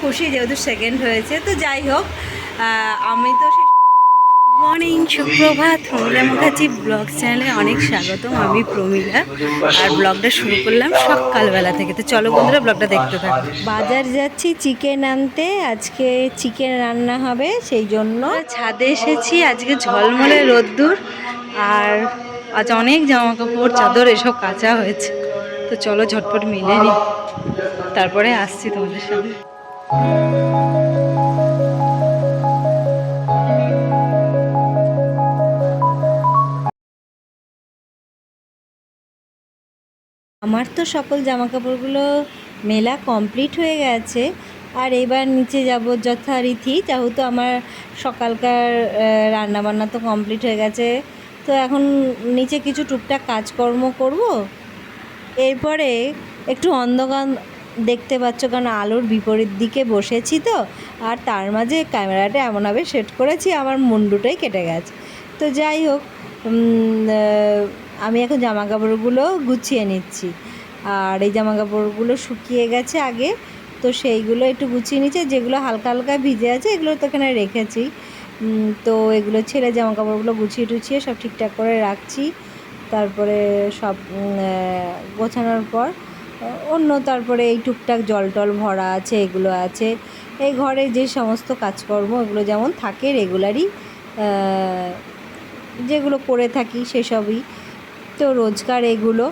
খুশি যেহেতু সেকেন্ড হয়েছে, তো যাই হোক আমি তো মর্নিং সুপ্রভাত প্রমিলা মুখার্জি ব্লগ চ্যানেলে অনেক স্বাগতম, আমি প্রমিলা। আর ব্লগটা শুরু করলাম সকালবেলা থেকে। তো চলো বন্ধুরা, ব্লগটা দেখতে থাকো। বাজার যাচ্ছি চিকেন আনতে। আজকে চিকেন রান্না হবে, সেই জন্য ছাদে এসেছি। আজকে ঝলমলে রোদ্দুর, আর আজ অনেক জামা কাপড় চাদর এসব কাঁচা হয়েছে। তো চলো ঝটপট মিলে নি তারপরে আসছি তোমাদের সাথে। আমার তো সকল জামা কাপড়গুলো মেলা কমপ্লিট হয়ে গেছে। আর এবার নিচে যাব যথারীতি, যেহেতু আমার সকালকার রান্না বান্না তো কমপ্লিট হয়ে গেছে। তো এখন নিচে কিছু টুকটাক কাজকর্ম করব। এরপরে একটু অন্ধকার দেখতে পাচ্ছ কারণ আলোর বিপরীত দিকে বসেছি তো, আর তার মাঝে ক্যামেরাটা এমনভাবে সেট করেছি, আমার মুন্ডুটাই কেটে গেছে। তো যাই হোক আমি এখন জামা কাপড়গুলো গুছিয়ে নিচ্ছি। আর এই জামা কাপড়গুলো শুকিয়ে গেছে আগে, তো সেইগুলো একটু গুছিয়ে নিচ্ছে, যেগুলো হালকা হালকা ভিজে আছে এগুলো তো এখানে রেখেছি। তো এগুলো ছেলে জামা কাপড়গুলো গুছিয়ে টুছিয়ে সব ঠিকঠাক করে রাখছি। তারপরে সব গোছানোর পর অন্য তারপরে এই টুকটাক জল টল ভরা আছে, এগুলো আছে। এই ঘরে যে সমস্ত কাজকর্ম, এগুলো যেমন থাকে রেগুলারই যেগুলো করে থাকি সেসবই। তো রোজকার এগুলো।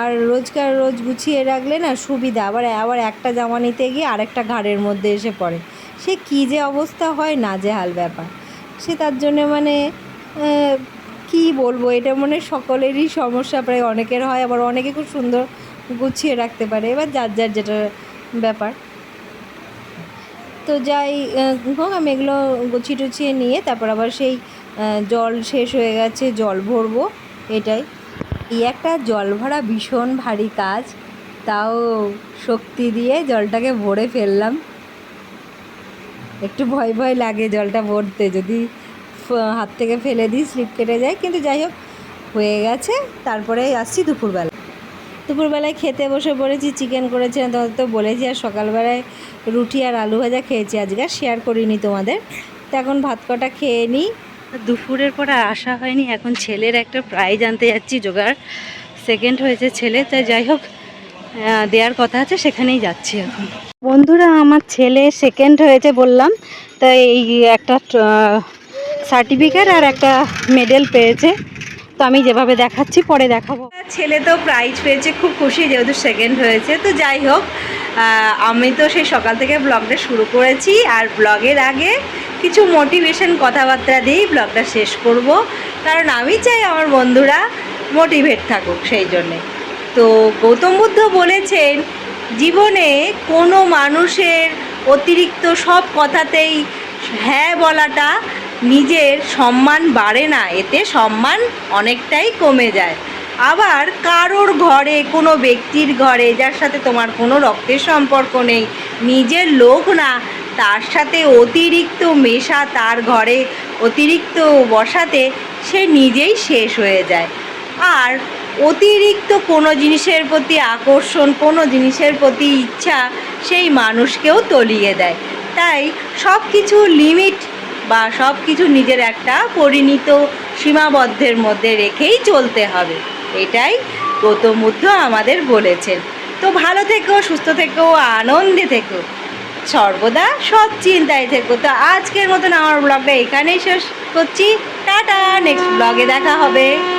আর রোজকার রোজ গুছিয়ে রাখলে না সুবিধা, আবার আবার একটা জামা নিতে গিয়ে আরেকটা ঘাড়ের মধ্যে এসে পড়ে। সে কী যে অবস্থা হয় না যে হাল ব্যাপার। সে তার জন্যে মানে কী বলব? এটা মানে সকলেরই সমস্যা। প্রায় অনেকের হয়, আবার অনেকে খুব সুন্দর গুছিয়ে রাখতে পারে এবার যার যার যেটা ব্যাপার। তো যাই হোক, আমি এগুলো গুছিয়ে টুছিয়ে নিয়ে তারপর আবার সেই জল শেষ হয়ে গেছে, জল ভরবো, এটাই। এই একটা জল ভরা ভীষণ ভারী কাজ, তাও শক্তি দিয়ে জলটাকে ভরে ফেললাম। একটু ভয় ভয় লাগে জলটা ভরতে, যদি হাত থেকে ফেলে দিই, স্লিপ কেটে যায়, কিন্তু যাই হোক, হয়ে গেছে। তারপরে আসছি দুপুরবেলা। দুপুরবেলায় খেতে বসে পড়েছি চিকেন করেছিলাম তোমাদের তো বলেছি আর সকালবেলায় রুটি আর আলু ভাজা খেয়েছি, আজকে আর শেয়ার করিনি তোমাদের। তো এখন ভাত কটা খেয়ে নিই দুপুরের পর আর আসা হয়নি, এখন ছেলের একটা প্রাইজ আনতে যাচ্ছি জোগাড়। সেকেন্ড হয়েছে ছেলে তাই যাই হোক দেওয়ার কথা আছে, সেখানেই যাচ্ছি এখন। বন্ধুরা, আমার ছেলে সেকেন্ড হয়েছে বললাম তাই এই একটা সার্টিফিকেট আর একটা মেডেল পেয়েছে। তো আমি যেভাবে দেখাচ্ছি, পরে দেখাবো। ছেলে তো প্রাইজ পেয়েছে, খুব খুশি যেহেতু সেকেন্ড হয়েছে। তো যাই হোক আমি তো সেই সকাল থেকে ব্লগটা শুরু করেছি। আর ব্লগের আগে কিছু মোটিভেশন কথাবার্তা দিয়েই ব্লগটা শেষ করব। কারণ আমি চাই আমার বন্ধুরা মোটিভেট থাকুক সেই জন্যে। তো গৌতম বুদ্ধ বলেছেন, জীবনে কোনো মানুষের অতিরিক্ত সব কথাতেই হ্যাঁ বলাটা নিজের সম্মান বাড়ে না, এতে সম্মান অনেকটাই কমে যায়। আবার কারোর ঘরে, কোনো ব্যক্তির ঘরে যার সাথে তোমার কোনো রক্তের সম্পর্ক নেই, নিজের লোক না, তার সাথে অতিরিক্ত মেশা তার ঘরে, অতিরিক্ত বসাতে সে নিজেই শেষ হয়ে যায়। আর অতিরিক্ত কোনো জিনিসের প্রতি আকর্ষণ, কোনো জিনিসের প্রতি ইচ্ছা সেই মানুষকেও তলিয়ে দেয়। তাই সব কিছু লিমিট বা সব কিছু নিজের একটা পরিণীত সীমাবদ্ধের মধ্যে রেখেই চলতে হবে। এটাই গৌতম বুদ্ধ আমাদের বলেছেন। তো ভালো থেকো, সুস্থ থেকো, আনন্দে থেকো। সর্বদা সৎ চিন্তায় থেকো। তো আজকের মতন আমার ব্লগটা এখানেই শেষ করছি। টাটা নেক্সট ব্লগে দেখা হবে।